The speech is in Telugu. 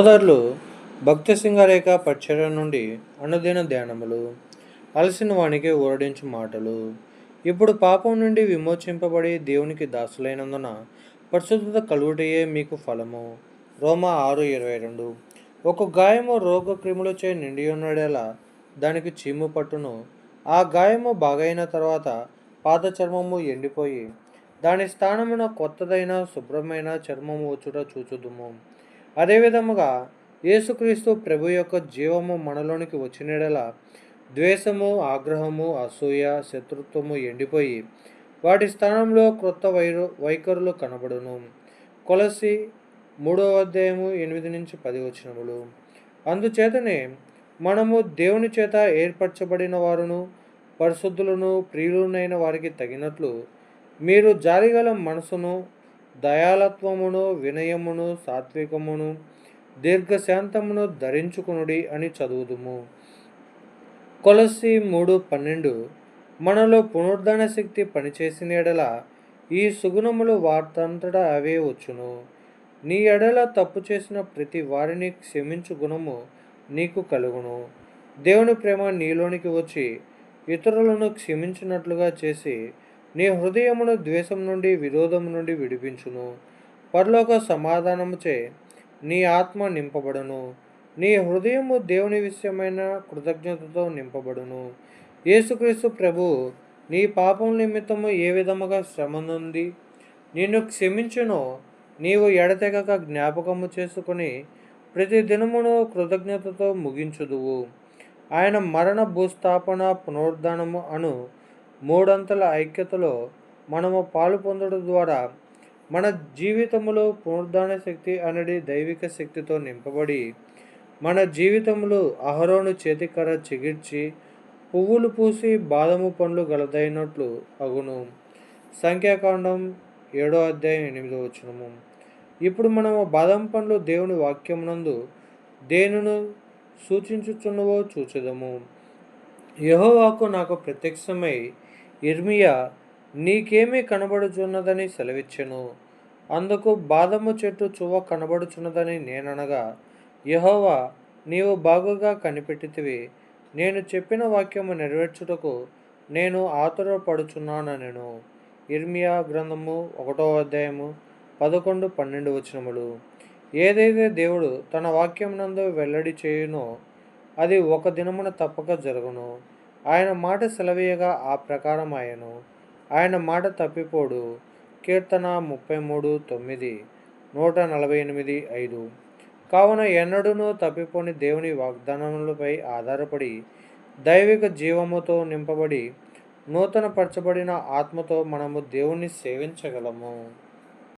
సోదరులు భక్తి సింగారేఖ పచ్చర నుండి అనుదిన ధ్యానములు అలసిన వానికి ఊరడించు మాటలు. ఇప్పుడు పాపం నుండి విమోచింపబడి దేవునికి దాసులైనందున పరిశుద్ధత కలుగుటయే మీకు ఫలము. రోమా ఆరు ఇరవై రెండు. ఒక గాయము రోగ క్రిములచే నిండి ఉన్నడేలా దానికి చీము పట్టును. ఆ గాయము బాగైన తర్వాత పాత చర్మము ఎండిపోయి దాని స్థానమున కొత్తదైన శుభ్రమైన చర్మము వచ్చుట చూచుదుము. అదేవిధముగా యేసుక్రీస్తు ప్రభు యొక్క జీవము మనలోనికి వచ్చినడల ద్వేషము ఆగ్రహము అసూయ శత్రుత్వము ఎండిపోయి వాటి స్థానంలో క్రొత్త వైరు వైఖరులు కనబడును. కొలసి మూడవ అధ్యాయము ఎనిమిది నుంచి పది వచనములు. అందుచేతనే మనము దేవుని చేత ఏర్పరచబడిన వారును పరిశుద్ధులను ప్రియులునైన వారికి తగినట్లు మీరు జాలిగల మనసును దయాలత్వమును వినయమును సాత్వికమును దీర్ఘశాంతమును ధరించుకునుడి అని చదువుదుము. కొలసి మూడు పన్నెండు మనలో పునరుద్ధరణ శక్తి పనిచేసిన ఎడల ఈ సుగుణములు వార్తంతటా అవే వచ్చును. నీ ఎడల తప్పు చేసిన ప్రతి వారిని క్షమించు గుణము నీకు కలుగును. దేవుని ప్రేమ నీలోనికి వచ్చి ఇతరులను క్షమించినట్లుగా చేసి నీ హృదయమును ద్వేషం నుండి విరోధం నుండి విడిపించును. పరలోక సమాధానముచే నీ ఆత్మ నింపబడును. నీ హృదయము దేవుని విషయమైన కృతజ్ఞతతో నింపబడును. యేసుక్రీస్తు ప్రభు నీ పాపం నిమిత్తము ఏ విధముగా శ్రమ నుండి నిన్ను క్షమించునో. నీవు ఎడతెగక జ్ఞాపకము చేసుకుని ప్రతి దినమును కృతజ్ఞతతో ముగించుదువు. ఆయన మరణ భూస్థాపన పునరుద్ధానము అను మూడంతల ఐక్యతలో మనము పాలు పొందడం ద్వారా మన జీవితములో పునరుద్ధాన శక్తి అనేది దైవిక శక్తితో నింపబడి మన జీవితంలో అహరోను చేతికర చిగిర్చి పువ్వులు పూసి బాదము పండ్లు గలదైనట్లు అగును. సంఖ్యాకాండం ఏడో అధ్యాయం ఎనిమిదో వచనము. ఇప్పుడు మనము బాదం పండ్లు దేవుని వాక్యమునందు దేనిను సూచించుచున్నవో చూచెదము. యహోవాకు నాకు ప్రత్యక్షమై ఇర్మియా నీకేమీ కనబడుచున్నదని సెలవిచ్చెను. అందుకు బాదము చెట్టు చువ్వ కనబడుచున్నదని నేననగా యహోవా నీవు బాగుగా కనిపెట్టితివి. నేను చెప్పిన వాక్యము నెరవేర్చుటకు నేను ఆతురపడుచున్నానెను ఇర్మియా గ్రంథము ఒకటో అధ్యాయము పదకొండు పన్నెండు వచనములు. ఏదైతే దేవుడు తన వాక్యమునందు వెల్లడి చేయునో అది ఒక దినమున తప్పక జరుగును. ఆయన మాట సెలవీయగా ఆ ప్రకారం ఆయను ఆయన మాట తప్పిపోడు. కీర్తన ముప్పై మూడు తొమ్మిది నూట నలభై ఎనిమిది ఐదు. కావున ఎన్నడూనూ తప్పిపోని దేవుని వాగ్దానములపై ఆధారపడి దైవిక జీవముతో నింపబడి నూతన పరచబడిన ఆత్మతో మనము దేవుణ్ణి సేవించగలము.